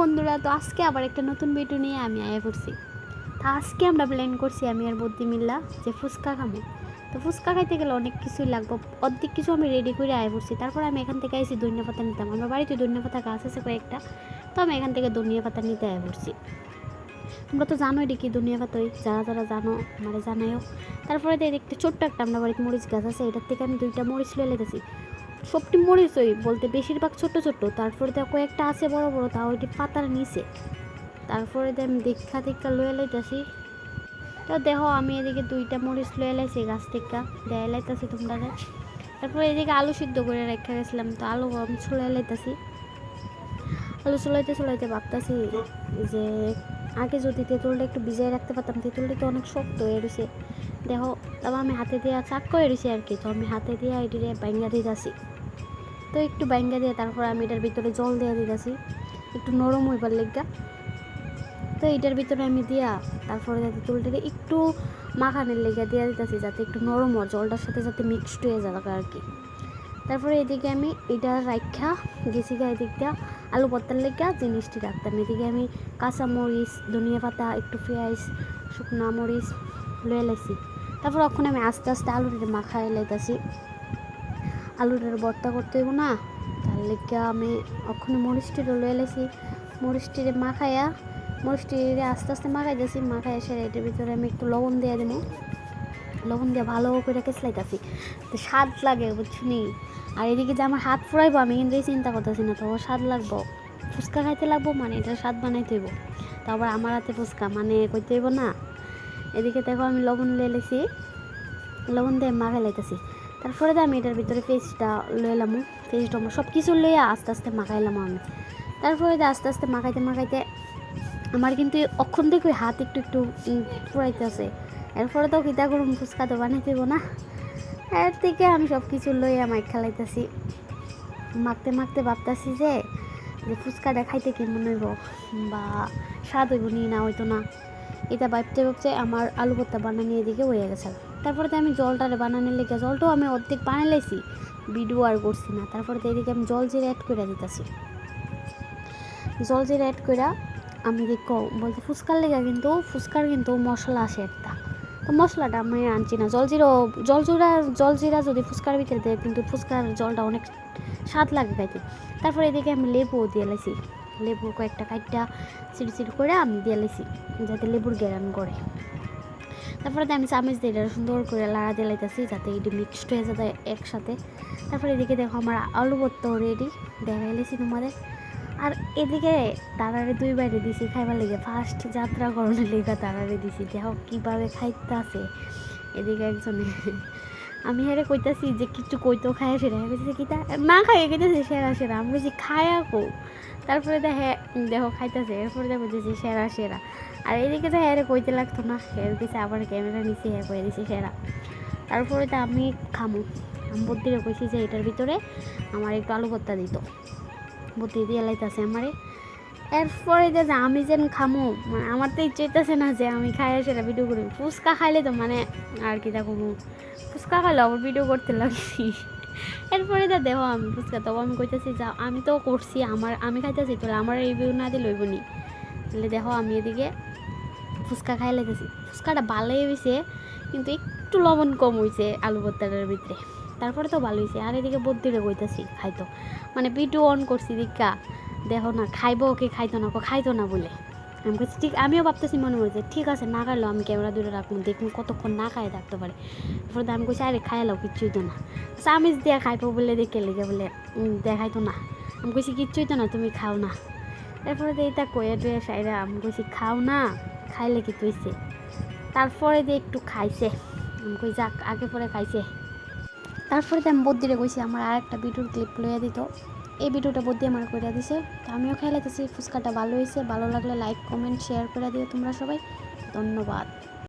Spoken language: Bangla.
বন্ধুরা, তো আজকে আবার একটা নতুন ভিডিও নিয়ে আমি আয়া করছি তা আজকে আমরা প্ল্যান করছি আমি আর বদ্যি মিল্লা যে ফুচকা খাব। তো ফুচকা খাইতে গেলে অনেক কিছুই লাগবে। অর্ধেক কিছু আমি রেডি করে আয়া করছি তারপর আমি এখান থেকে আইসি ধনিয়া পাতা নিতাম আমার বাড়িতে ধনিয়া পাতা গাছ আছে কয়েকটা। তো আমি এখান থেকে ধনিয়া পাতা নিতে আয়া করছি তোমরা তো জানোই দেখি ধনিয়া পাতাই। যারা যারা জানো মানে জানাইও তারপরে দেখ একটা ছোট্ট একটা আমরা বাড়িতে মরিচ গাছ আছে। এটার থেকে আমি দুইটা মরিচ লয়ে লেগেছি সবটি মরিচ ওই বলতে বেশিরভাগ ছোট ছোট। তারপরে দেখো একটা আছে বড় বড় তা ওইটি পাতার নিচে। তারপরে আমি দেখা দেখা লয়ে লাইতেছি। তো দেখো আমি এদিকে দুইটা মরিচ লয়ে লাইছি গাছ থেকে দেয় লাইতেছি তোমরা তারপরে এদিকে আলু সিদ্ধ করে রেখে গেছিলাম, তো আলু আমি ছুলে লাইতেছি। আলু চুলাইতে চুলাইতে ভাবতেছি যে আগে যদি তেঁতুলটা একটু ভিজিয়ে রাখতে পারতাম, তেঁতুলটা তো অনেক শক্ত হয়ে রয়েছে দেখো তারপর আমি হাতে দিয়ে চাক করে রয়েছি আর কি, তো আমি হাতে দিয়ে এটিরে বাইঙ্গা দিতেছি। তো একটু বাইঙ্গা দিয়ে তারপর আমি এটার ভিতরে জল দিয়ে দিতেছি। একটু নরম হইবার লেগা তো এটার ভিতরে আমি দিয়া তারপরে যাতে তুলটাকে একটু মাখানের লেগে দিয়ে দিতেছি, যাতে একটু নরম হয় জলটার সাথে যাতে মিক্সড হয়ে যাক আর কি তারপরে এদিকে আমি এটা রাখা গেছি গা এদিকটা আলু পত্তার লেগা জিনিসটি রাখতাম। এদিকে আমি কাঁচা মরিচ ধনিয়া পাতা, একটু পেঁয়াজ, শুকনা মরিচ লয়ে লাইছি তারপর ওখানে আমি আস্তে আস্তে আলুটা মাখাই লাইতেছি আলুটার ভর্তা করতে হইব না। তার লেগে আমি ওখানে মরিচটিরও লয়ে লাইছি মরিচটিরে মাখাইয়া, মরিচটিরে আস্তে আস্তে মাখাই দিয়েছি মাখাই এসে এটার ভিতরে আমি একটু লবণ দিয়ে দেবো। লবণ দিয়ে ভালো করে কেসলাইতেছি তো স্বাদ লাগে, বুঝছুনি? আর এদিকে যে আমার হাত ফুরাইবো, আমি কিন্তু চিন্তা করতেছি না, তো স্বাদ লাগবো। ফুচকা খাইতে লাগবো মানে এটা স্বাদ বানাইতে হইব। তারপর আমার হাতে ফুচকা মানে করতে হইব না। এদিকে দেখো আমি লবণ লিয়ে লেছি লবণ দিয়ে মাখাই লাইতেছি তারপরে আমি এটার ভিতরে পেস্টটা লইলাম পেস্ট আমার সব কিছু লইয়া আস্তে আস্তে মাখাইলাম আমি। তারপরে আস্তে আস্তে মাখাইতে মাখাইতে আমার কিন্তু অক্ষণ থেকে হাত একটু একটু ফুরাইতে আছে। এরপরে তো কিতা করুম ফুচকা তো বানাইতে না। এর থেকে আমি সব কিছু লইয়া মাইক খেলাইতেছি। মাখতে মাখতে ভাবতেছি যে যে ফুচকাটা খাইতে কেমন হইব, বা স্বাদ হইব নি না হইতো না। এটা ভাবতে ভাবতে আমার আলু ভর্তা বানানি এদিকে হয়ে গেছে। তারপরে আমি জলটারে বানানোর লেগে জলটাও আমি অর্ধেক বানাই লাইছি, ভিডিও আর করছি না। তারপরে এদিকে আমি জল জিরে অ্যাড করে দিতেছি। জল জিরে অ্যাড করে আমি দেখো বলতে ফুচকার লেগে কিন্তু, ফুচকার কিন্তু মশলা আসে একটা। তো মশলাটা আমি আনছি না। জলজিরা জলজিরা জলজিরা যদি ফুচকার ভিতরে দেয়, কিন্তু ফুচকার জলটা অনেক স্বাদ লাগে খাইতে। তারপরে এদিকে আমি লেবুও দিয়ে লাইছি। লেবু কয়েকটা কাইটটা চিড়ি চিড়ি করে আমি দিয়ে লাইছি, যাতে লেবুর গ্যারান করে। তারপরে আমি চামচ দিয়ে এটা সুন্দর করে লাড়া দিয়ে লাইতেছি যাতে এটি মিক্সড হয়ে যাতে একসাথে। তারপরে এদিকে দেখো আমার আলু ভর্ত রেডি দেখা লাইছি তোমাদের। আর এদিকে তারারে দুই বাইরে দিছি খাইবার লেগে ফার্স্ট যাত্রা করণের লেগে তারারে দিছি। দেখো কীভাবে খাইতে আছে এদিকে একজনে আমি হেরে কইতাছি যে কিছু কইতো খায় সেরা কইতেছে কি তা না খাইয়ে গেতেছে সেরা সেরা আমি বলছি, খায়া কো? তারপরে দেখে, দেখো, খাইতেছে। এরপরে দেখো যে সেরা সেরা আর এদিকে তো হ্যাঁ কইতে লাগতো না হের দিছে, আবার ক্যামেরা নিচে হ্যাঁ কয়ে দিছে সেরা। তারপরে তো আমি খামু। আমি বদ্দিরে কইছি যে, এটার ভিতরে আমার একটু আলু ভর্তা দিত। বুদ্ধি দিয়ে লাইতেছে আমারে। এরপরে যে আমি যেন খামো মানে আমার তো ইচ্ছে হইতেছে না যে আমি খাই সেটা ভিডিও করি ফুচকা খাইলে তো মানে আর কি দেখো ফুচকা খাইলে আবার ভিডিও করতে লাগছি। এরপরে যা দেহ আমি ফুচকা, তবে আমি কইতেছি যা আমি তো করছি, আমার, আমি খাইতেছি, তাহলে আমার রিভিউ না দিলে লইব নি। তাহলে দেখো আমি এদিকে ফুচকা খাই লাইতেছি। ফুচকাটা ভালোই হয়েছে কিন্তু একটু লবণ কম হয়েছে আলু ভর্তাটার ভিতরে। তারপরে তো ভালো হয়েছে আর এদিকে বদ্দিরে কইতেছি, খাইতো। মানে ভিডিও অন করছি দীক্ষা দেখো না খাইবো ওকে খাইতো না ওকে খাইতো না বলে। আমি বলছি ঠিক আমিও ভাবতেছি মনে মনে ঠিক আছে না খাইলো আমি ক্যামেরা দূরে রাখব দেখুন কতক্ষণ না খাই থাকতে পারে। তারপরে আমি কইছি আরে খাইলাও কিচ্ছুই তো না। চামিচ দিয়ে খাইবো বলে দেখে লেগে বলে "উম, দেখাইতো না। আমি কইছি কিচ্ছুই তো না তুমি খাও না। এরপরে তো এটা কয়ে টয়ে সাইরা আমি কইছি খাও না খাইলে কি তুইছে তারপরে দিয়ে একটু খাইছে আমি কই যাক আগে পরে খাইছে। তারপরে তো আমি বদ্দিরে কইছি আমার আর একটা ভিডিওর ক্লিপ লইয়া দিত। এই ভিডিওটা বদ্দি আমার করে দিছে। তো আমিও খেলাইতেছি ফুচকাটা ভালো হয়েছে ভালো লাগলে লাইক কমেন্ট শেয়ার করে দিও তোমরা সবাই। ধন্যবাদ।